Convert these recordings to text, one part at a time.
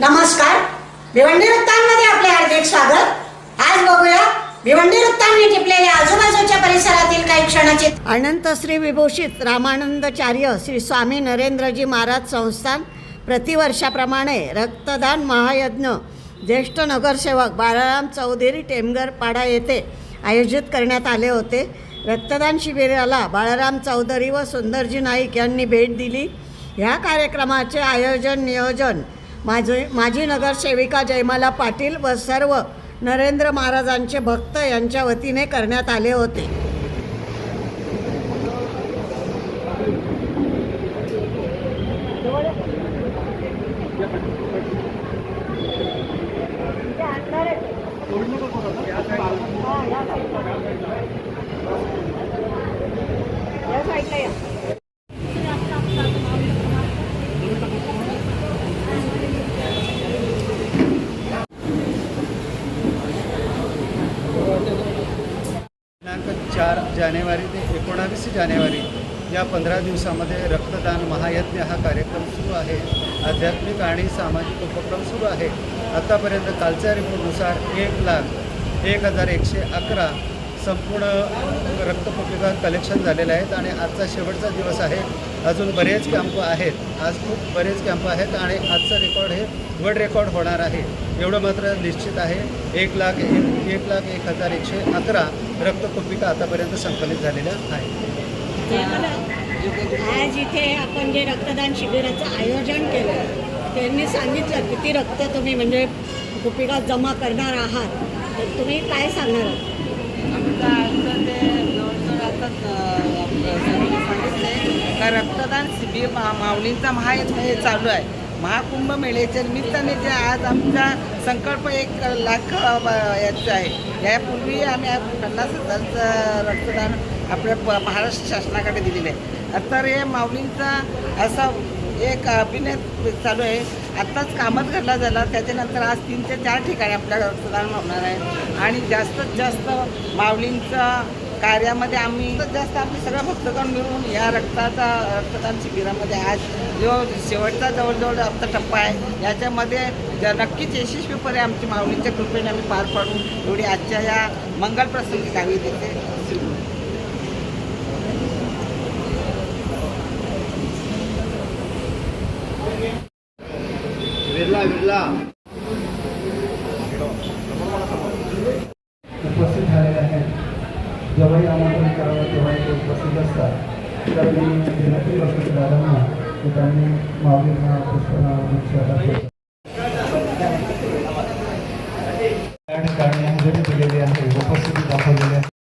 नमस्कार. भिवंडी वृत्तांमध्ये आपले हार्दिक स्वागत. आज बघूया भिवंडी वृत्तांनी टिपलेल्या आजूबाजूच्या परिसरातील काही क्षणाचे अनंत श्री विभूषित रामानंदचार्य श्री स्वामी नरेंद्रजी महाराज संस्थान. प्रतिवर्षाप्रमाणे रक्तदान महायज्ञ. ज्येष्ठ नगरसेवक बाळाराम चौधरी टेमगरपाडा येथे आयोजित करण्यात आले होते. रक्तदान शिबिराला बाळाराम चौधरी व सुंदरजी नाईक यांनी भेट दिली. ह्या कार्यक्रमाचे आयोजन नियोजन माझे माजी नगरसेविका जयमाला पाटील व सर्व नरेंद्र महाराजांचे भक्त यांच्या वतीने करण्यात आले होते दिनांक चार जानेवारी ते जानेवारी या पंधरा दिवसामध्ये रक्तदान महायज्ञ हा कार्यक्रम सुरू आहे. आध्यात्मिक आणि सामाजिक उपक्रम सुरू आहे. आत्तापर्यंत कालच्या रिपोर्टनुसार एक लाख एक हजार एकशे अकरा संपूर्ण रक्तपुटिका कलेक्शन झालेले आहेत आणि आजचा शेवटचा दिवस आहे. अजून बरेच कॅम्प आहेत. आज खूप बरेच कॅम्प आहेत आणि आजचं रेकॉर्ड हे वर्ल्ड रेकॉर्ड होणार आहे. एवढं मात्र निश्चित आहे. एक लाख एक एक लाख एक हजार एकशे अकरा रक्तकुपिका आतापर्यंत संकलित झालेल्या आहेत. आज इथे आपण जे रक्तदान शिबिराचं आयोजन केलं त्यांनी सांगितलं किती रक्त तुम्ही म्हणजे कुपिका जमा करणार आहात. तर तुम्ही काय सांगणार? आहात? आमचं का रक्तदान शिबिर मा माऊलींचा महायज्ञ हे चालू आहे. महाकुंभ मेळ्याच्या निमित्ताने जे आज आमचा संकल्प एक लाख याचा आहे. यापूर्वी आम्ही पन्नास हजारचं रक्तदान आपल्या प- महाराष्ट्र शासनाकडे दिलेलं आहे. तर हे माऊलींचा असा एक अभिनय चालू आहे. आत्ताच कामच घडला झाला. त्याच्यानंतर आज तीन ते चार ठिकाणी आपल्या रक्तदान होणार आहे. आणि जास्तीत जास्त माऊलींचा कार्यामध्ये आम्ही जास्त आम्ही सगळं भक्तगण मिळून या रक्ताचा रक्तदान शिबिरामध्ये आज जो शेवटचा जवळजवळ रक्त टप्पा आहे याच्यामध्ये नक्कीच यशस्वीपणे आमची माऊलींच्या कृपेने आम्ही पार पाडू एवढी आजच्या या मंगल प्रसंगी गावी देते विरला विरला उपस्थित झालेले आहेत जेव्हाही आमंत्रण करावं तेव्हाही ते उपस्थित असतात तर मी विनंती करतो दादांना की त्यांनी माऊलींना पुष्पना या ठिकाणी हजेरी दिलेली आहे उपस्थिती दाखवलेली आहे.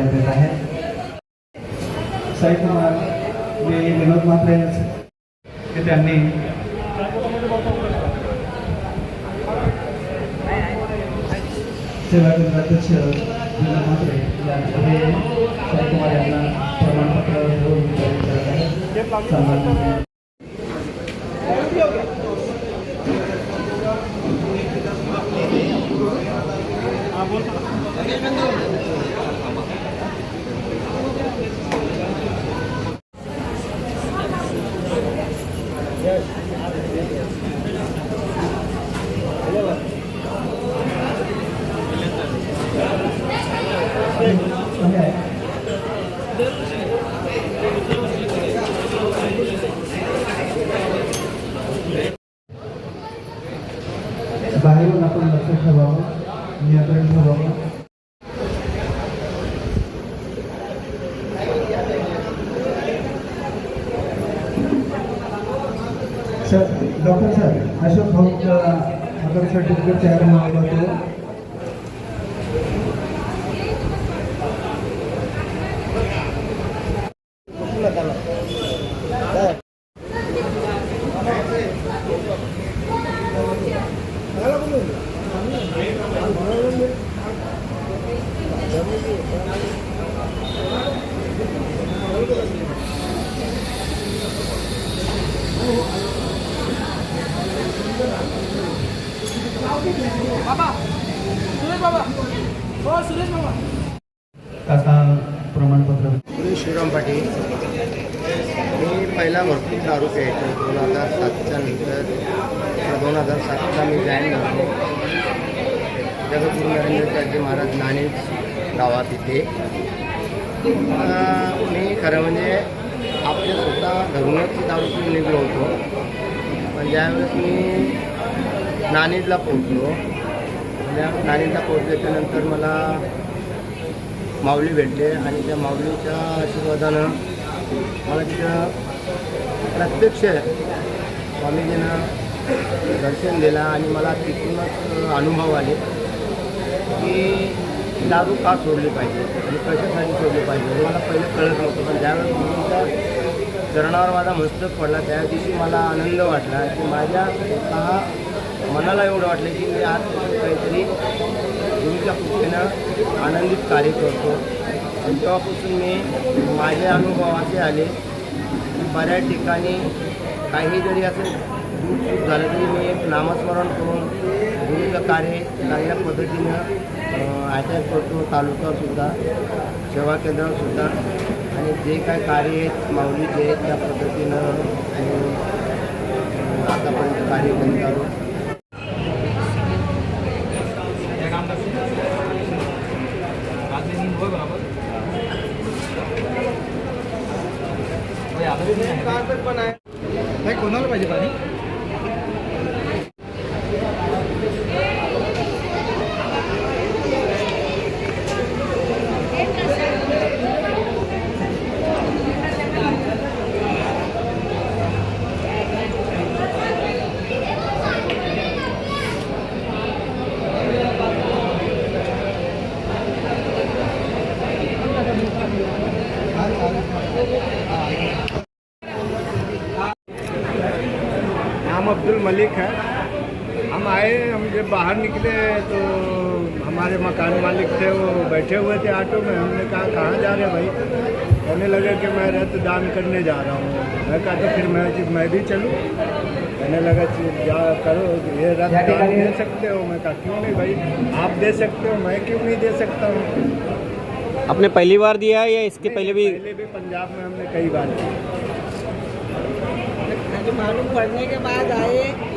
सन्मान करण्यात येत आहे साई कुमार मी विनोद म्हात्रे हे त्यांनी सेवा केंद्राध्यक्ष विनोद म्हात्रे यांचे हे साई कुमार यांना प्रमाणपत्र देऊन वितरित करत आहे सन्मान बाहेरून বাহির নতুন সভা নিয়ন্ত্রণ সভা डॉक्टर सर अशोक भाऊ अगर सर्टिफिकेट तयार मागवलं काका प्रमाणपत्र मी श्रीराम पाटील मी पहिला रुपये दारू दोन हजार सातच्या नंतर दोन हजार सातचा मी जॉईन झालो जगद्गुरू नरेंद्रचार्य महाराज नाणे गावात इथे. मी खरं म्हणजे आपल्या स्वतः धरूनच दारू पिऊन निघलो होतो. पण ज्यावेळेस मी नाणीजला पोहोचलो म्हणजे त्या नाणीजला पोहोचल्याच्यानंतर मला माऊली भेटले आणि त्या माऊलीच्या आशीर्वादानं मला तिथं प्रत्यक्ष स्वामीजीनं दर्शन दिलं आणि मला तिथूनच अनुभव आले की दारू का सोडली पाहिजे आणि कशासाठी सोडली पाहिजे हे मला पहिलं कळत नव्हतं. पण ज्यावेळेस गुरुंच्या चरणावर माझा मस्तक पडला त्या दिवशी मला आनंद वाटला की माझ्या स्वतः मनाला एवढं वाटलं की मी आज काहीतरी गुरुच्या कृपेनं आनंदित कार्य करतो. आणि तेव्हापासून मी माझ्या अनुभवाचे आले. की बऱ्याच ठिकाणी काही जरी असं दूर चूक झालं तरी मी एक नामस्मरण करून गुरुचं कार्य चांगल्या पद्धतीनं अटॅच करतो तालुकासुद्धा सेवा केंद्रासुद्धा आणि जे काय कार्य आहेत माऊलीचे आहेत त्या पद्धतीनं आतापर्यंत कार्य करीत आलो नाही मलिक है। हम आए हम जब बाहर निकले तो हमारे मकान मालिक थे वो बैठे हुए थे ऑटो में। हमने कहा कहाँ जा रहे हैं भाई? कहने लगे कि मैं रक्त दान करने जा रहा हूँ। मैं कहा तो फिर मैं मैं भी चलूँ? कहने लगा "चल, जा करो। ये रक्त दान दे सकते हो? मैं कहा क्यों नहीं भाई? आप दे सकते हो मैं क्यों नहीं दे सकता हूँ? आपने पहली बार दिया है या इसके पहले भी? पहले भी पंजाब में हमने कई बार आज मालूम पड़ने के बाद आए।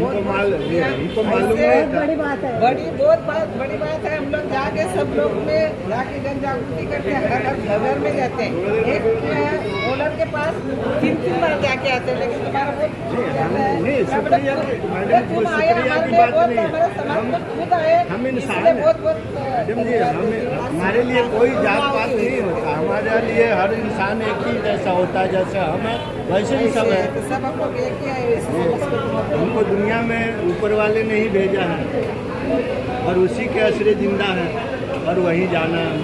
हमको मालूम ऐसे बड़ी बात है बड़ी बहुत बात बड़ी बात है हम लोग जाके सब लोग में जाके जन जागृति करते हैं हर हर घर में जाते हैं एक ओनर के पास तीन तीन बार जाके आते हैं लेकिन तुम्हारा बहुत तुम आए हमारे लिए बहुत नहीं समाज में खुद आए हम इंसान इसलिए बहुत बहुत हमारे लिए कोई जात पात नहीं होता। हमारे लिए हर इंसान एक ही जैसा होता है जैसे हम हैं वैसे ही सब है। सब हम लोग एक ही आए लोग- हमको दुनिया में ऊपर वाले ने ही भेजा है और उसी के असरे ज़िंदा है और वहीं जाना है।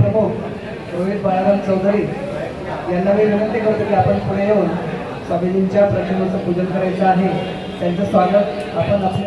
प्रमुख रोहित बाळाराम चौधरी विनंती करतो पूजन करायचं स्वागत आपण आपल्या